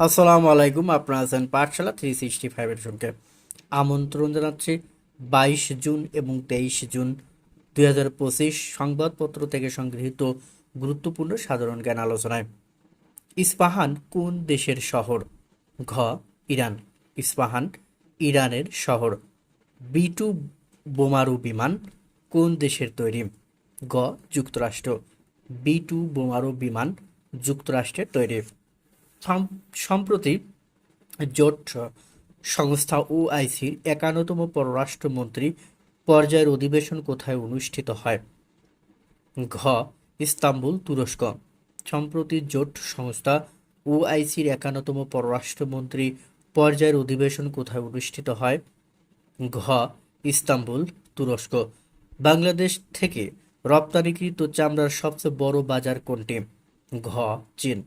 আসসালামু আলাইকুম, আপনারা আছেন পাঠশালা থ্রি সিক্সটি ফাইভের সঙ্গে। আমন্ত্রণ জানাচ্ছি বাইশ জুন এবং তেইশ জুন দুই হাজার পঁচিশ সংবাদপত্র থেকে সংগৃহীত গুরুত্বপূর্ণ সাধারণ জ্ঞান আলোচনায়। ইস্পাহান কোন দেশের শহর? ঘ. ইরান। ইস্পাহান ইরানের শহর। বি টু বোমারু বিমান কোন দেশের তৈরি? গ. যুক্তরাষ্ট্র। বি টু বোমারু বিমান যুক্তরাষ্ট্রের তৈরি। সম্প্রতি জোট সংস্থা ওআইসির একান্নতম পররাষ্ট্রমন্ত্রী পর্যায়ের অধিবেশন কোথায় অনুষ্ঠিত হয়? ঘ. ইস্তাম্বুল, তুরস্ক। সম্প্রতি জোট সংস্থা ওআইসির একান্নতম পররাষ্ট্রমন্ত্রী পর্যায়ের অধিবেশন কোথায় অনুষ্ঠিত হয়? ঘ. ইস্তাম্বুল, তুরস্ক। বাংলাদেশ থেকে রপ্তানিকৃত চামড়ার সবচেয়ে বড় বাজার কোনটি? ঘ. চীন।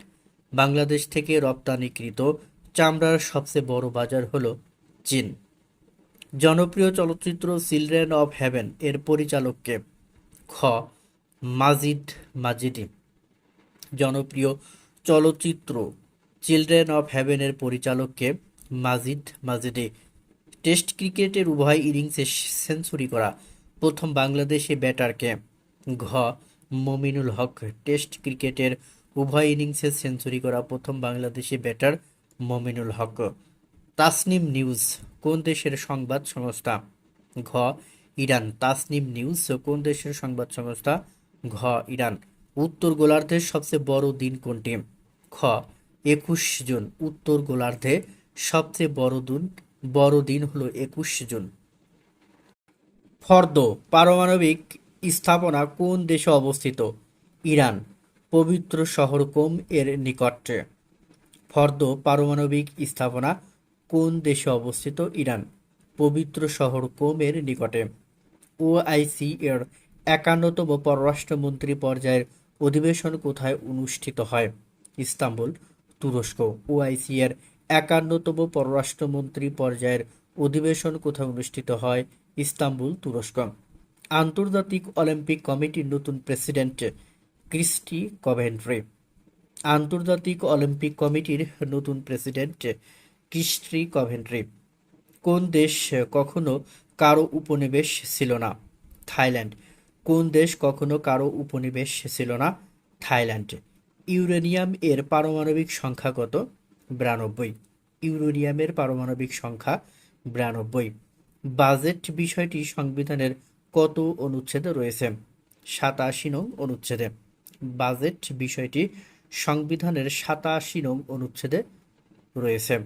বাংলাদেশ থেকে রপ্তানিকৃত চামড়ার সবচেয়ে বড় বাজার হলো চীন। জনপ্রিয় চলচ্চিত্র চিলড্রেন অফ হেভেন এর পরিচালককে খ মাজিদ মাজিদি। জনপ্রিয় চলচ্চিত্র চিলড্রেন অফ হেভেনের পরিচালককে মাজিদ মাজিদি। টেস্ট ক্রিকেটের উভয় ইনিংসে সেঞ্চুরি করা প্রথম বাংলাদেশি ব্যাটারকে ঘ মমিনুল হক। টেস্ট ক্রিকেটের উভয় ইনিংসে সেঞ্চুরি করা প্রথম Bangladeshi batter Mominul Haque. Tasnim news, কোন দেশের সংবাদ সংস্থা? ঘ, ইরান। তাসনিম নিউজ, কোন দেশের সংবাদ সংস্থা? ঘ, ইরান। উত্তর গোলার্ধের সবচেয়ে বড় দিন কোনটি? খ, একুশ জুন। উত্তর গোলার্ধে সবচেয়ে বড় দিন বড় দিন হলো একুশ জুন। ফর্দ, পারমাণবিক স্থাপনা কোন দেশে অবস্থিত? ইরান। পবিত্র শহর কোম এর নিকটে। ফর্দ পারমাণবিক স্থাপনা কোন দেশে অবস্থিত? ইরান। পবিত্র শহর কোম এর নিকটে। ওআইসি এর একান্নতম পররাষ্ট্রমন্ত্রী পর্যায়ের অধিবেশন কোথায় অনুষ্ঠিত হয়? ইস্তাম্বুল, তুরস্ক। ওআইসি এর একান্নতম পররাষ্ট্রমন্ত্রী পর্যায়ের অধিবেশন কোথায় অনুষ্ঠিত হয়? ইস্তাম্বুল, তুরস্ক। আন্তর্জাতিক অলিম্পিক কমিটির নতুন প্রেসিডেন্ট ক্রিস্টি কভেন্ট্রি আন্তর্জাতিক অলিম্পিক কমিটির নতুন প্রেসিডেন্ট ক্রিস্টি কভেন্ট্রি কোন দেশ কখনো কারও উপনিবেশ ছিল না? থাইল্যান্ড। কোন দেশ কখনো কারও উপনিবেশ ছিল না? থাইল্যান্ড। ইউরেনিয়াম এর পারমাণবিক সংখ্যা কত? বিরানব্বই। ইউরেনিয়ামের পারমাণবিক সংখ্যা বিরানব্বই। বাজেট বিষয়টি সংবিধানের কত অনুচ্ছেদে রয়েছে? সাতাশি নং অনুচ্ছেদে। বাজেট বিষয়টি সংবিধানের সাতাশি নং অনুচ্ছেদে রয়েছে।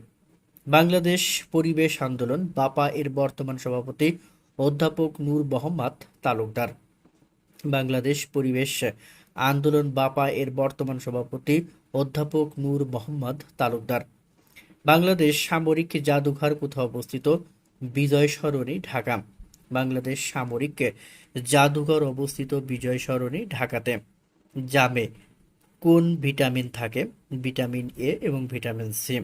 বাংলাদেশ পরিবেশ আন্দোলন, বাপা এর বর্তমান সভাপতি অধ্যাপক নূর মোহাম্মদ তালুকদার। বাংলাদেশ পরিবেশ আন্দোলন, বাপা এর বর্তমান সভাপতি অধ্যাপক নূর মোহাম্মদ তালুকদার। বাংলাদেশ সামরিক জাদুঘর কোথাও অবস্থিত? বিজয় সরণি, ঢাকা। বাংলাদেশ সামরিক জাদুঘর অবস্থিত বিজয় সরণি, ঢাকাতে। জামে। কোন ভিটামিন থাকে? ভিটামিন এ এবং ভিটামিন সি।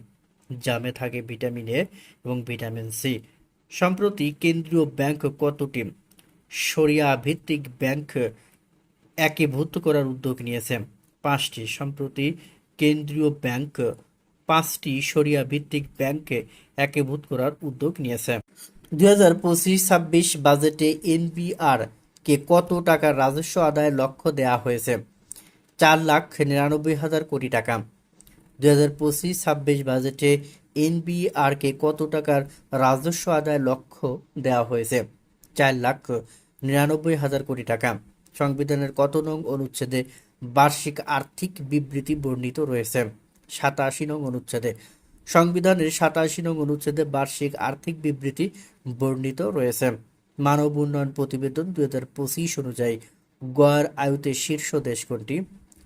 জামে থাকে ভিটামিন এ এবং ভিটামিন সি। সম্প্রতি কেন্দ্রীয় ব্যাংক কতটি? সরিয়া ভিত্তিক ব্যাংক একীভূত করার উদ্যোগ নিয়েছে। পাঁচটি। সম্প্রতি কেন্দ্রীয় ব্যাংক পাঁচটি সরিয়া ভিত্তিক ব্যাংকে একীভূত করার উদ্যোগ নিয়েছে। দুই হাজার পঁচিশ ছাব্বিশ বাজেটে এনবিআর কে কত টাকার রাজস্ব আদায়ের লক্ষ্য দেওয়া হয়েছে? চার লাখ নিরানব্বই হাজার কোটি টাকা। দুই হাজার পঁচিশ ছাব্বিশ বাজেটে এনবিআরকে কত টাকার রাজস্ব আদায়ের লক্ষ্য দেওয়া হয়েছে? চার লাখ নিরানব্বই হাজার কোটি টাকা। সংবিধানের কত নং অনুচ্ছেদে বার্ষিক আর্থিক বিবৃতি বর্ণিত রয়েছে? সাতাশি নং অনুচ্ছেদে। সংবিধানের সাতাশি নং অনুচ্ছেদে বার্ষিক আর্থিক বিবৃতি বর্ণিত রয়েছে। মানব উন্নয়ন প্রতিবেদন দুই হাজার পঁচিশ অনুযায়ী গড় আয়ুতে শীর্ষ দেশ কোনটি?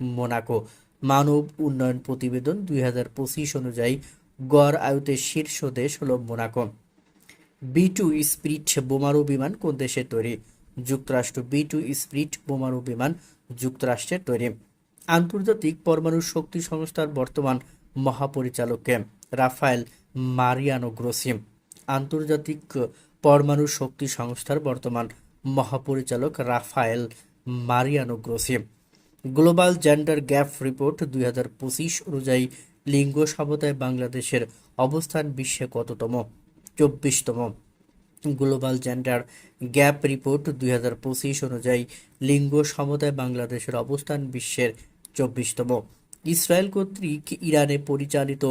মোনাকো মানব উন্নয়ন প্রতিবেদন দুই হাজার পঁচিশ অনুযায়ী গড় আয়ুতে শীর্ষ দেশ হল মোনাকো। বি টু স্পিরিট বোমারু বিমান কোন দেশের তৈরি? যুক্তরাষ্ট্র বি টু স্পিরিট বোমারু বিমান যুক্তরাষ্ট্রের তৈরি। আন্তর্জাতিক পরমাণু শক্তি সংস্থার বর্তমান মহাপরিচালককে রাফায়েল মারিয়ানো গ্রোসি। আন্তর্জাতিক পরমাণু শক্তি সংস্থার বর্তমান মহাপরিচালক Rafael Mariano Grossi. Global gender gap report দুই হাজার পঁচিশ অনুযায়ী লিঙ্গ সমতায় বাংলাদেশের অবস্থান বিশ্বে কততম? চব্বিশতম। গ্লোবাল জেন্ডার গ্যাপ রিপোর্ট দুই হাজার পঁচিশ অনুযায়ী লিঙ্গ সমতায় বাংলাদেশের অবস্থান বিশ্বের চব্বিশতম। ইসরায়েল কর্তৃক ইরানে পরিচালিত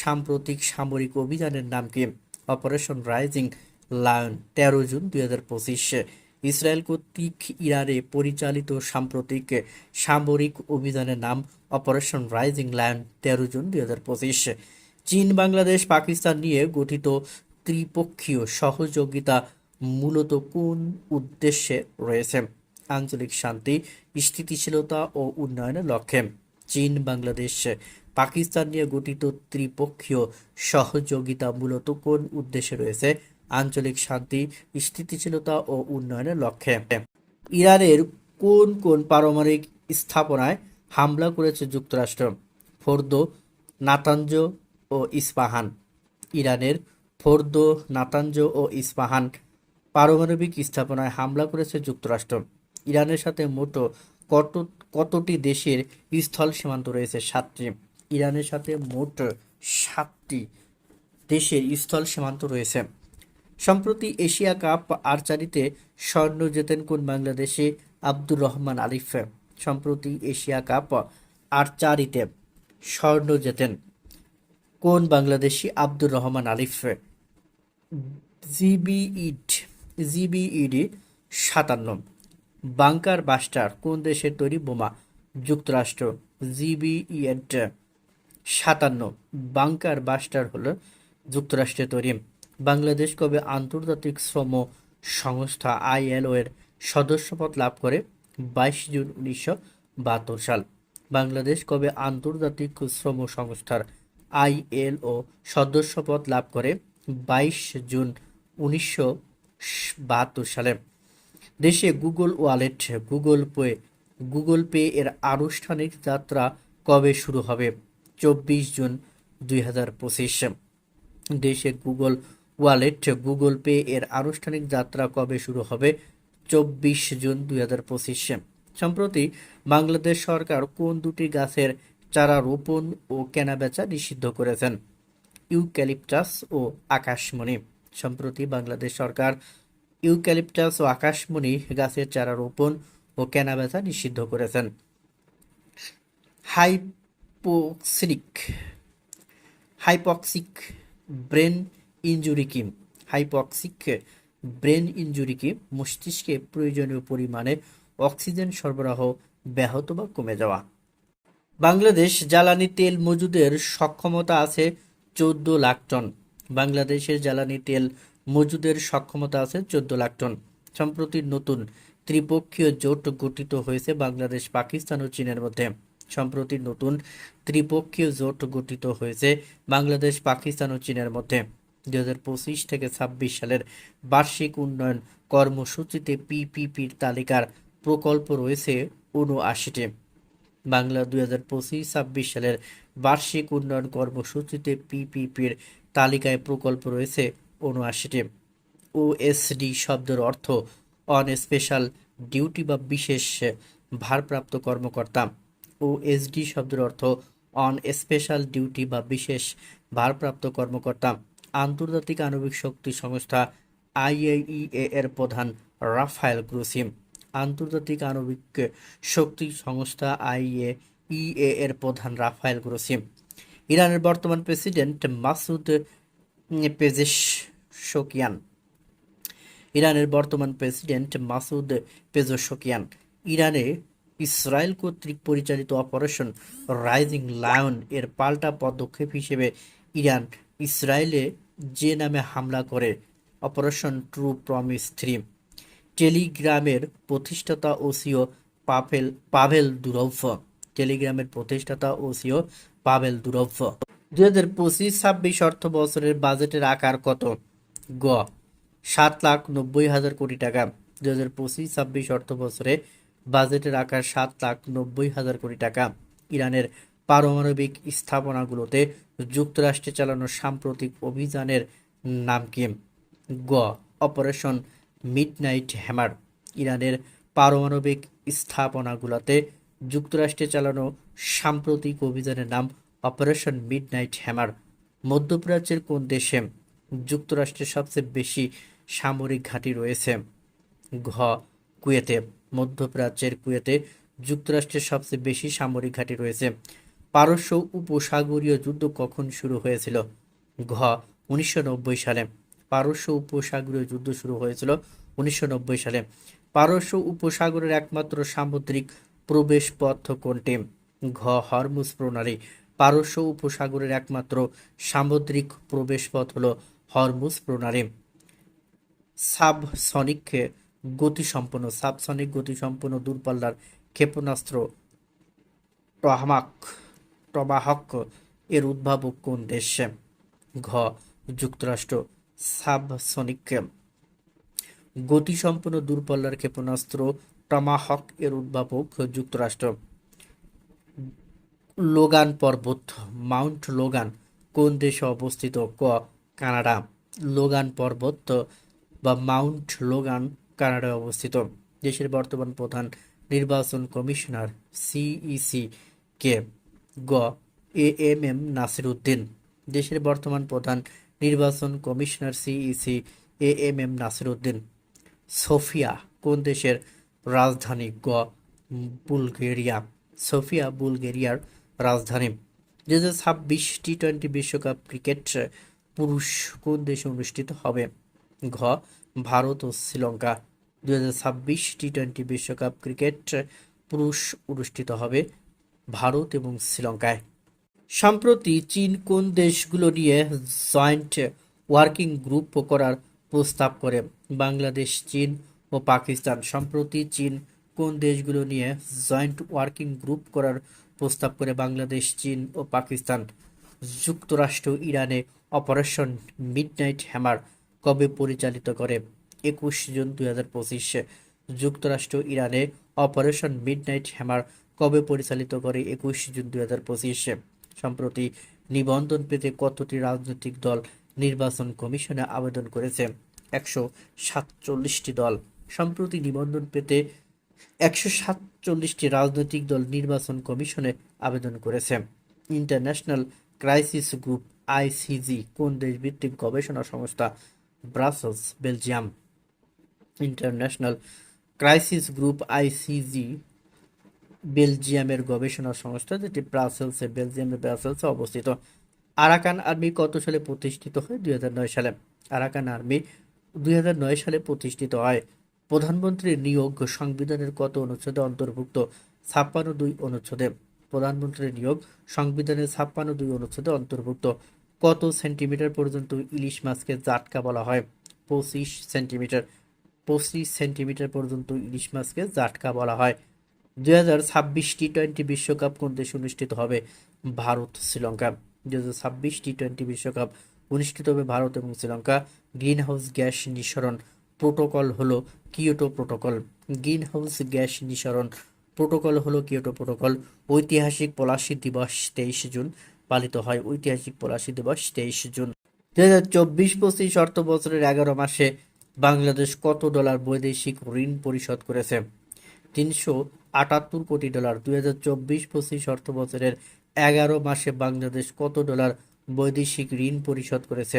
সাম্প্রতিক সামরিক অভিযানের নাম কি? অপারেশন রাইজিং লায়ন তেরো জুন দুই হাজার পঁচিশ। ইসরায়েল কর্তৃক ইরানে পরিচালিত সাম্প্রতিক সামরিক অভিযানের নাম অপারেশন রাইজিং লায়ন তেরো জুন দুই হাজার পঁচিশ। চীন, বাংলাদেশ, পাকিস্তান নিয়ে গঠিত ত্রিপক্ষীয় সহযোগিতা মূলত কোন উদ্দেশ্যে রয়েছে? আঞ্চলিক শান্তি, স্থিতিশীলতা ও উন্নয়নের লক্ষ্যে। চীন, বাংলাদেশ, পাকিস্তান নিয়ে গঠিত ত্রিপক্ষীয় সহযোগিতা মূলত কোন উদ্দেশ্যে রয়েছে? আঞ্চলিক শান্তি, স্থিতিশীলতা ও উন্নয়নের লক্ষ্যে। ইরানের কোন কোন পারমাণবিক স্থাপনায় হামলা করেছে যুক্তরাষ্ট্র? ফোর্দো নাতাঞ্জ ও ইস্পাহান। ইরানের ফোর্দো নাতাঞ্জ ও ইস্পাহান পারমাণবিক স্থাপনায় হামলা করেছে যুক্তরাষ্ট্র। ইরানের সাথে মোট কত, কতটি দেশের স্থল সীমান্ত রয়েছে? সাতটি। ইরানের সাথে মোট সাতটি দেশের স্থল সীমান্ত রয়েছে। সম্প্রতি এশিয়া কাপ আর্চারিতে স্বর্ণ জেতেন কোন বাংলাদেশি আব্দুর রহমান আলিফ সম্প্রতি এশিয়া কাপ আর্চারিতে স্বর্ণ জেতেন কোন বাংলাদেশি আব্দুর রহমান আলিফ জিবিইড, জিবিইডি সাতান্ন। বাংকার বাস্টার, কোন দেশের তৈরি বোমা? যুক্তরাষ্ট্র জিবিইএড সাতান্ন। বাংকার বাস্টার হলো যুক্তরাষ্ট্রের তৈরি বাংলাদেশ কবে আন্তর্জাতিক শ্রম সংস্থা আইএলও এর সদস্যপদ লাভ করে? বাইশ জুন, উনিশশো বাহাত্তর সাল। বাংলাদেশ কবে আন্তর্জাতিক শ্রম সংস্থার আইএলও সদস্যপদ লাভ করে? বাইশ জুন, উনিশশো বাহাত্তর সালে। দেশে Google wallet, Google pay Google pay এর আনুষ্ঠানিক যাত্রা কবে শুরু হবে? চব্বিশ জুন, দুই হাজার পঁচিশ। দেশে গুগল ওয়ালেট গুগল পে এর আনুষ্ঠানিক যাত্রা কবে শুরু হবে? চব্বিশ জুন দুই হাজার পঁচিশ। সম্প্রতি বাংলাদেশ সরকার কোন দুটি গাছের চারা রোপণ ও কেনাবেচা নিষিদ্ধ করেছেন? ইউক্যালিপটাস ও আকাশমণি। সম্প্রতি বাংলাদেশ সরকার ইউক্যালিপটাস ও আকাশমণি গাছের চারা রোপণ ও কেনাবেচা নিষিদ্ধ করেছেন। হাইপোক্সিক হাইপক্সিক ব্রেন ইনজুরি কি? হাইপক্সিক ব্রেন ইনজুরি কি? মস্তিষ্কে প্রয়োজনীয় পরিমাণে অক্সিজেন সরবরাহ ব্যাহত বা কমে যাওয়া। বাংলাদেশ জ্বালানি তেল মজুদের সক্ষমতা আছে চোদ্দ লাখ টন। বাংলাদেশের জ্বালানি তেল মজুদের সক্ষমতা আছে চোদ্দ লাখ টন। সম্প্রতি নতুন ত্রিপক্ষীয় জোট গঠিত হয়েছে বাংলাদেশ, পাকিস্তান ও চীনের মধ্যে। সম্প্রতি নতুন ত্রিপক্ষীয় জোট গঠিত হয়েছে বাংলাদেশ, পাকিস্তান ও চীনের মধ্যে। দুই হাজার পঁচিশ থেকে ছাব্বিশ সালের বার্ষিক উন্নয়ন কর্মসূচিতে পিপিপির তালিকার প্রকল্প রয়েছে উনআশিটি বাংলা দুই হাজার পঁচিশ ছাব্বিশ সালের বার্ষিক উন্নয়ন কর্মসূচিতে পিপিপির তালিকায় প্রকল্প রয়েছে উনআশিটি ওএসডি শব্দের অর্থ অন স্পেশাল ডিউটি বা বিশেষ ভারপ্রাপ্ত কর্মকর্তা। ওএসডি শব্দের অর্থ অন স্পেশাল ডিউটি বা বিশেষ ভারপ্রাপ্ত কর্মকর্তা। আন্তর্জাতিক আণবিক শক্তি সংস্থা আইএইএ এর প্রধান রাফায়েল গ্রুসিম। আন্তর্জাতিক আণবিক শক্তি সংস্থা আইএ ইএ এর প্রধান রাফায়েল গ্রোসিম। ইরানের বর্তমান প্রেসিডেন্ট মাসুদ পেজেশকিয়ান। ইরানের বর্তমান প্রেসিডেন্ট মাসুদ পেজোশকিয়ান। ইরানে ইসরায়েল কর্তৃক পরিচালিত অপারেশন রাইজিং লায়ন এর পাল্টা পদক্ষেপ হিসেবে ইরান ইসরায়েলে যে নামে হামলা করে অপারেশন ট্রু প্রমিস থ্রি টেলিগ্রামের প্রতিষ্ঠাতা ও সিও পাভেল পাভেল দুরভ টেলিগ্রামের প্রতিষ্ঠাতা ও সিও পাভেল দুরভ দুই হাজার পঁচিশ ছাব্বিশ অর্থ বছরের বাজেটের আকার কত? গ, সাত লাখ নব্বই হাজার কোটি টাকা। দুই হাজার পঁচিশ ছাব্বিশ অর্থ বছরে বাজেটের আকার সাত লাখ নব্বই হাজার কোটি টাকা। ইরানের পারমাণবিক স্থাপনাগুলোতে যুক্তরাষ্ট্রে চালানো সাম্প্রতিক অভিযানের নাম কি? গ. Operation midnight hammer. ইরানের পারমাণবিক স্থাপনাগুলোতে যুক্তরাষ্ট্রে চালানো সাম্প্রতিক অভিযানের নাম অপারেশন মিডনাইট হ্যামার। মধ্যপ্রাচ্যের কোন দেশে যুক্তরাষ্ট্রের সবচেয়ে বেশি সামরিক ঘাঁটি রয়েছে? ঘ. কুয়েতে। মধ্যপ্রাচ্যের কুয়েতে যুক্তরাষ্ট্রের সবচেয়ে বেশি সামরিক ঘাঁটি রয়েছে। পারস্য উপসাগরীয় যুদ্ধ কখন শুরু হয়েছিল? ঘ, উনিশশো নব্বই সালে। পারস্য উপসাগরীয় যুদ্ধ শুরু হয়েছিল উনিশশো নব্বই সালে। পারস্য উপসাগরের একমাত্র সামুদ্রিক প্রবেশ পথ কোনটি? ঘ, হরমুজ প্রণালী। পারস্য উপসাগরের একমাত্র সামুদ্রিক প্রবেশ পথ হল হরমুজ প্রণালী। সাবসনিক গতিসম্পন্ন সাবসনিক গতিসম্পন্ন দূরপাল্লার ক্ষেপণাস্ত্র টহামাক। টমাহক এর উদ্ভাবক কোন দেশে? ঘ, যুক্তরাষ্ট্র। সাবসনিক। গতিসম্পন্ন দূরপাল্লার ক্ষেপণাস্ত্র টমাহক এর উদ্ভাবক যুক্তরাষ্ট্র। লোগান পর্বত। মাউন্ট লোগান কোন দেশে অবস্থিত? ক, কানাডা। লোগান পর্বত বা মাউন্ট লোগান কানাডায় অবস্থিত। দেশের বর্তমান প্রধান নির্বাচন কমিশনার সিইসি কে? গ। A M M Nasir Uddin দেশের বর্তমান প্রধান নির্বাচন commissioner CEC A M M Nasir Uddin Sofia, কোন দেশের রাজধানী? গ। বুলগেরিয়া, সোফিয়া, বুলগেরিয়ার রাজধানী। দু হাজার ছাব্বিশ টি টোয়েন্টি বিশ্বকাপ ক্রিকেট পুরুষ কোন দেশে অনুষ্ঠিত হবে? ঘ। ভারত ও শ্রীলঙ্কা। দু হাজার ছাব্বিশ টি টোয়েন্টি বিশ্বকাপ ক্রিকেট পুরুষ অনুষ্ঠিত হবে ভারত এবং শ্রীলঙ্কায়। সম্প্রতি চীন কোন দেশগুলো নিয়ে জয়েন্ট ওয়ার্কিং গ্রুপ করার প্রস্তাব করে? বাংলাদেশ, চীন ও পাকিস্তান। সম্প্রতি চীন কোন দেশগুলো নিয়ে জয়েন্ট ওয়ার্কিং গ্রুপ করার প্রস্তাব করে? বাংলাদেশ, চীন ও পাকিস্তান। যুক্তরাষ্ট্র, ইরানে অপারেশন মিডনাইট হ্যামার কবে পরিচালিত করে? একুশ জুন দুই যুক্তরাষ্ট্র, ইরানে অপারেশন মিডনাইট হ্যামার কবে পরিচালিত করে একুশ জুন দুই হাজার পঁচিশে? সম্প্রতি নিবন্ধন পেতে কতটি রাজনৈতিক দল নির্বাচন কমিশনে আবেদন করেছে? একশো সাতচল্লিশটি দল। সম্প্রতি নিবন্ধন পেতে একশো সাতচল্লিশটি রাজনৈতিক দল নির্বাচন কমিশনে আবেদন করেছে। ইন্টারন্যাশনাল ক্রাইসিস গ্রুপ আইসিজি কোন দেশভিত্তিক গবেষণা সংস্থা? Brussels, Belgium. International Crisis Group ICG বেলজিয়ামের গবেষণা সংস্থা, যেটি ব্রাসেলসে, বেলজিয়ামের ব্রাসেলসে অবস্থিত। আরাকান আর্মি কত সালে প্রতিষ্ঠিত হয়? দুই হাজার নয় সালে। আরাকান আর্মি দুই হাজার নয় সালে প্রতিষ্ঠিত হয়। প্রধানমন্ত্রীর নিয়োগ সংবিধানের কত অনুচ্ছেদে অন্তর্ভুক্ত? ছাপ্পান্ন দুই অনুচ্ছেদে। প্রধানমন্ত্রীর নিয়োগ সংবিধানের ছাপ্পান্ন দুই অনুচ্ছেদে অন্তর্ভুক্ত। কত সেন্টিমিটার পর্যন্ত ইলিশ মাছকে জাটকা বলা হয়? পঁচিশ সেন্টিমিটার। পঁচিশ সেন্টিমিটার পর্যন্ত ইলিশ মাছকে জাটকা বলা হয়। দুই হাজার ছাব্বিশ টি টোয়েন্টি বিশ্বকাপ কোন দেশে অনুষ্ঠিত হবে? ভারত, শ্রীলঙ্কা। দুই হাজার ছাব্বিশ টি টোয়েন্টি বিশ্বকাপ অনুষ্ঠিত হবে ভারত এবং শ্রীলঙ্কা। গ্রিন হাউস গ্যাস নিঃসরণ প্রোটোকল হলো Kyoto protocol. Green house gas নিঃসরণ প্রোটোকল হলো কিয়োটো প্রোটোকল। ঐতিহাসিক পলাশী দিবস তেইশ জুন পালিত হয়। ঐতিহাসিক পলাশী দিবস তেইশ জুন। দুই হাজার চব্বিশ পঁচিশ অর্থ বছরের এগারো মাসে বাংলাদেশ কত ডলার বৈদেশিক ঋণ পরিশোধ করেছে? তিনশো আটাত্তর কোটি ডলার, দুই হাজার চব্বিশ পঁচিশ অর্থ বছরের এগারো মাসে বাংলাদেশ কত ডলার বৈদেশিক ঋণ পরিশোধ করেছে?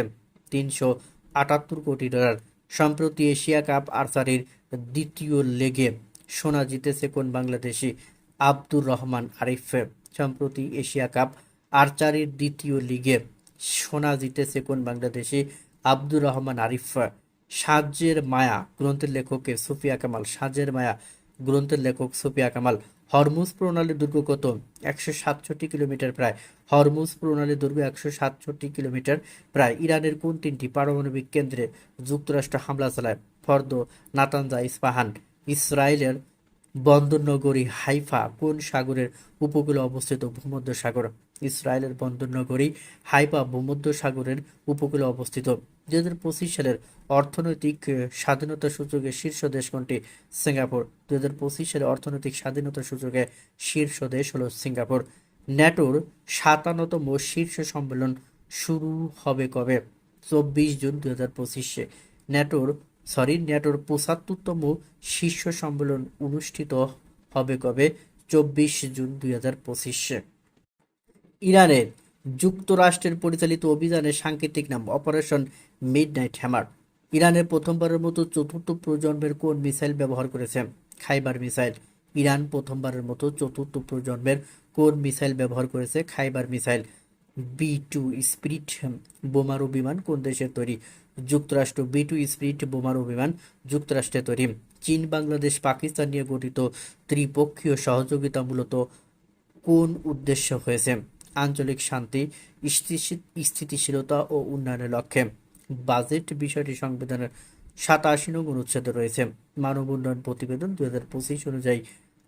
তিনশো আটাত্তর কোটি ডলার। সম্প্রতি এশিয়া কাপ আর্চারির দ্বিতীয় লেগে সোনা জিতেছে কোন বাংলাদেশি? আব্দুর রহমান আরিফ। সম্প্রতি এশিয়া কাপ আর্চারির দ্বিতীয় লিগে সোনা জিতেছে কোন বাংলাদেশি? আব্দুর রহমান আরিফ। সাজ্যের মায়া, গ্রন্থের লেখকে সুফিয়া কামাল সাজের মায়া গ্রন্থের লেখক সোফিয়া কামাল। হরমুজ প্রণালীর দুর্গ কত? একশো সাতষট্টি কিলোমিটার প্রায়। হরমুজ প্রণালীর দুর্গ একশো সাতষট্টি কিলোমিটার প্রায়। ইরানের কোন তিনটি পারমাণবিক কেন্দ্রে যুক্তরাষ্ট্র হামলা চালায়? ফর্দ, নাতানজা, ইস্পাহান। ইসরায়েলের বন্দরনগরী হাইফা কোন সাগরের উপকূলে অবস্থিত ভূমধ্য সাগর ইসরায়েলের বন্দরনগরী হাইফা ভূমধ্য সাগরের উপকূলে অবস্থিত। দু হাজার পঁচিশ সালের অর্থনৈতিক স্বাধীনতা সূচকে শীর্ষ দেশ কোনটি? সিঙ্গাপুর। দু হাজার পঁচিশ সালে অর্থনৈতিক স্বাধীনতা সূচকে শীর্ষ দেশ হলো সিঙ্গাপুর। ন্যাটোর সাতান্নতম শীর্ষ সম্মেলন শুরু হবে কবে? চব্বিশ জুন দু হাজার পঁচিশে ন্যাটোর, সরি, ন্যাটোর পঁচাত্তরতম শীর্ষ সম্মেলন অনুষ্ঠিত হবে কবে? চব্বিশ জুন দুই হাজার পঁচিশে ইরানের যুক্তরাষ্ট্রের পরিচালিত অভিযানের সাংকেতিক নাম অপারেশন মিডনাইট হ্যামার ইরানের প্রথমবারের মতো চতুর্থ প্রজন্মের কোন মিসাইল ব্যবহার করেছে? খাইবার মিসাইল। ইরান প্রথমবারের মতো চতুর্থ প্রজন্মের কোন মিসাইল ব্যবহার করেছে? Kheibar missile. B two spirit বোমারু বিমান কোন দেশের তৈরি? যুক্তরাষ্ট্র বি টু স্পিরিট বোমারু বিমান যুক্তরাষ্ট্রে তৈরি। চীন, বাংলাদেশ, পাকিস্তান নিয়ে গঠিত ত্রিপক্ষীয় সহযোগিতা মূলত কোন উদ্দেশ্য হয়েছে? আঞ্চলিক শান্তি স্থিতিশীলতা ও উন্নয়নের লক্ষ্যে। বাজেট বিষয়টি সংবিধানের সাতাশি নং অনুচ্ছেদে রয়েছে। মানব উন্নয়ন প্রতিবেদন দুই হাজার পঁচিশ অনুযায়ী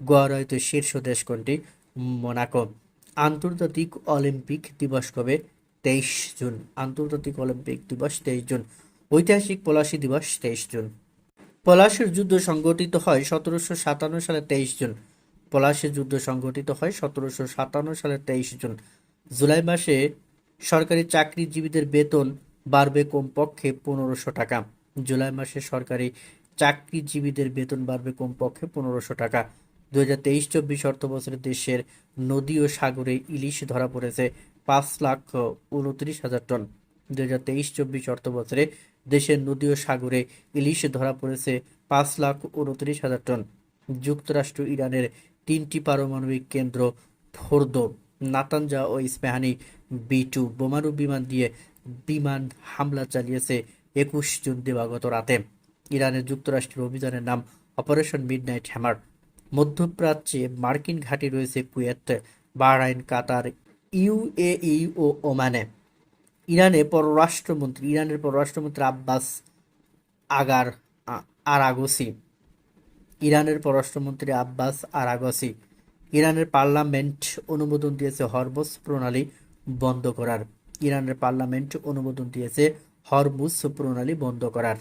গোয়ারায়িত শীর্ষ দেশ কোনটি? মোনাকো। আন্তর্জাতিক অলিম্পিক দিবস কবে? তেইশ জুন। আন্তর্জাতিক অলিম্পিক দিবস তেইশ জুন। ঐতিহাসিক পলাশী দিবস তেইশ জুন। পলাশীর যুদ্ধ সংগঠিত হয় সতেরোশো সাতান্ন সালে তেইশ জুন। পলাশীর যুদ্ধ সংগঠিত হয় সতেরোশো সাতান্ন সালে তেইশ জুন। জুলাই মাসে সরকারি চাকরিজীবীদের বেতন বাড়বে কমপক্ষে পনেরোশো টাকা। জুলাই মাসে সরকারি চাকরিজীবীদের বেতন বাড়বে কমপক্ষে পনেরোশো টাকা। দু হাজার তেইশ চব্বিশ অর্থ বছরে দেশের নদী ও সাগরে ইলিশ ধরা পড়েছে পাঁচ লাখ উনত্রিশ হাজার টন। দু হাজার তেইশ চব্বিশ অর্থ বছরে দেশের নদী ও সাগরে ইলিশ ধরা পড়েছে পাঁচ লাখ উনত্রিশ হাজার টন। যুক্তরাষ্ট্র ইরানের তিনটি পারমাণবিক কেন্দ্র ফোর্দো নাতানজা ও ইস্পাহানি বি টু বোমারু বিমান দিয়ে বিমান হামলা চালিয়েছে একুশ জুন দিবাগত রাতে। ইরানের যুক্তরাষ্ট্রের অভিযানের নাম অপারেশন মিডনাইট হ্যামার। মধ্যপ্রাচ্যে মার্কিন ঘাঁটি রয়েছে কুয়েত, বাহরাইন, কাতার ইউএই ও ওমানে। ইরানে পররাষ্ট্রমন্ত্রী ইরানের পররাষ্ট্রমন্ত্রী আব্বাস আগার আরাগসি। ইরানের পররাষ্ট্রমন্ত্রী আব্বাস আরাগসি ইরানের পার্লামেন্ট অনুমোদন দিয়েছে হরমুজ প্রণালী বন্ধ করার। ইরানের পার্লামেন্ট অনুমোদন দিয়েছে হরমুজ প্রণালী বন্ধ করার।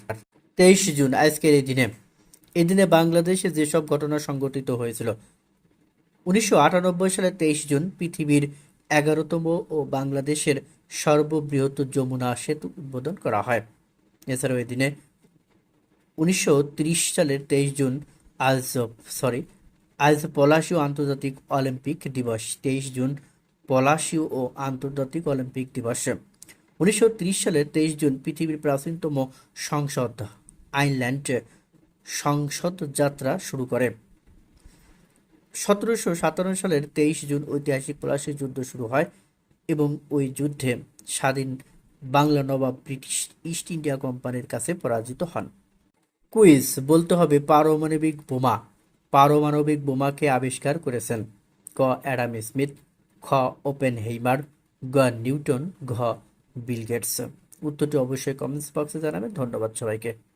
তেইশ জুন, আজকের এই দিনে। এই দিনে বাংলাদেশে যেসব ঘটনা সংঘটিত হয়েছিল, উনিশশো আটানব্বই সালে তেইশ জুন পৃথিবীর এগারোতম ও বাংলাদেশের সর্ববৃহৎ যমুনা সেতু উদ্বোধন করা হয়। এছাড়াও এই দিনে উনিশশো সালের তেইশ জুন আজ, সরি আজ পলাশীয় আন্তর্জাতিক অলিম্পিক দিবস, তেইশ জুন পলাশীয় ও আন্তর্জাতিক অলিম্পিক দিবস। উনিশশো সালের তেইশ জুন পৃথিবীর প্রাচীনতম সংসদ, আইল্যান্ড, সংসদ যাত্রা শুরু করে। সতেরোশো সাতান্ন সালের তেইশ জুন ঐতিহাসিক পলাশী যুদ্ধ শুরু হয় এবং ওই যুদ্ধে স্বাধীন বাংলা নবাব ব্রিটিশ ইস্ট ইন্ডিয়া কোম্পানির কাছে পরাজিত হন। কুইজ, বলতে হবে পারমাণবিক বোমা। পারমাণবিক বোমাকে আবিষ্কার করেছেন। ক, অ্যাডাম স্মিথ, খ ওপেন হেইমার গ, নিউটন, ঘ, বিল গেটস। উত্তরটি অবশ্যই কমেন্টস বক্সে জানাবেন। ধন্যবাদ সবাইকে।